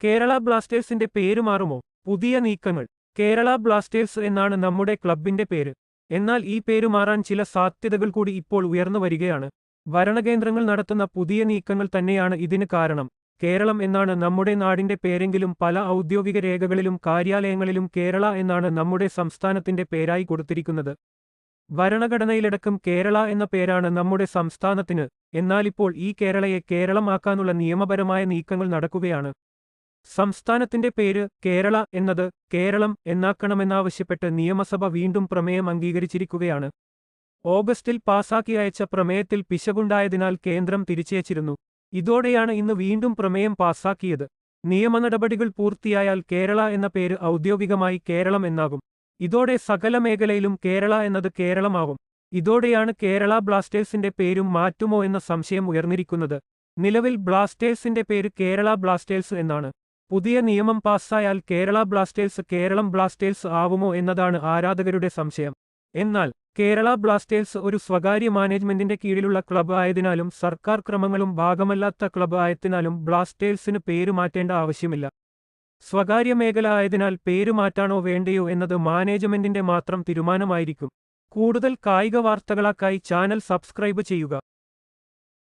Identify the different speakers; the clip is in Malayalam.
Speaker 1: കേരള ബ്ലാസ്റ്റേഴ്സിന്റെ പേര് മാറുമോ? പുതിയ നീക്കങ്ങൾ. കേരള ബ്ലാസ്റ്റേഴ്സ് എന്നാണ് നമ്മുടെ ക്ലബിന്റെ പേര്. എന്നാൽ ഈ പേര് മാറാൻ ചില സാധ്യതകൾ കൂടി ഇപ്പോൾ ഉയർന്നു വരികയാണ്. ഭരണകേന്ദ്രങ്ങൾ നടത്തുന്ന പുതിയ നീക്കങ്ങൾ തന്നെയാണ് ഇതിന് കാരണം. കേരളം എന്നാണ് നമ്മുടെ നാടിന്റെ പേരെങ്കിലും പല ഔദ്യോഗിക രേഖകളിലും കാര്യാലയങ്ങളിലും കേരള എന്നാണ് നമ്മുടെ സംസ്ഥാനത്തിന്റെ പേരായി കൊടുത്തിരിക്കുന്നത്. ഭരണഘടനയിലടക്കം കേരള എന്ന പേരാണ് നമ്മുടെ സംസ്ഥാനത്തിന്. എന്നാലിപ്പോൾ ഈ കേരളയെ കേരളമാക്കാനുള്ള നിയമപരമായ നീക്കങ്ങൾ നടക്കുകയാണ്. സംസ്ഥാനത്തിന്റെ പേര് കേരള എന്നത് കേരളം എന്നാക്കണമെന്നാവശ്യപ്പെട്ട് നിയമസഭ വീണ്ടും പ്രമേയം അംഗീകരിച്ചിരിക്കുകയാണ്. ഓഗസ്റ്റിൽ പാസാക്കി അയച്ച പ്രമേയത്തിൽ പിശകുണ്ടായതിനാൽ കേന്ദ്രം തിരിച്ചയച്ചിരുന്നു. ഇതോടെയാണ് ഇന്ന് വീണ്ടും പ്രമേയം പാസാക്കിയത്. നിയമനടപടികൾ പൂർത്തിയായാൽ കേരള എന്ന പേര് ഔദ്യോഗികമായി കേരളം എന്നാകും. ഇതോടെ സകല മേഖലയിലും കേരള എന്നത് കേരളമാകും. ഇതോടെയാണ് കേരള ബ്ലാസ്റ്റേഴ്സിന്റെ പേരും മാറ്റുമോ എന്ന സംശയം ഉയർന്നിരിക്കുന്നത്. നിലവിൽ ബ്ലാസ്റ്റേഴ്സിന്റെ പേര് കേരള ബ്ലാസ്റ്റേഴ്സ് എന്നാണ്. പുതിയ നിയമം പാസ്സായാൽ കേരള ബ്ലാസ്റ്റേഴ്സ് കേരളം ബ്ലാസ്റ്റേഴ്സ് ആവുമോ എന്നതാണ് ആരാധകരുടെ സംശയം. എന്നാൽ കേരള ബ്ലാസ്റ്റേഴ്സ് ഒരു സ്വകാര്യ മാനേജ്മെന്റിന്റെ കീഴിലുള്ള ക്ലബ്ബ് ആയതിനാലും സർക്കാർ ക്രമങ്ങളും ഭാഗമല്ലാത്ത ക്ലബ്ബ് ആയതിനാലും ബ്ലാസ്റ്റേഴ്സിന് പേര് മാറ്റേണ്ട ആവശ്യമില്ല. സ്വകാര്യ മേഖല ആയതിനാൽ പേര് മാറ്റാണോ വേണ്ടയോ എന്നത് മാനേജ്മെന്റിന്റെ മാത്രം തീരുമാനമായിരിക്കും. കൂടുതൽ കായിക വാർത്തകളാക്കായി ചാനൽ സബ്സ്ക്രൈബ് ചെയ്യുക.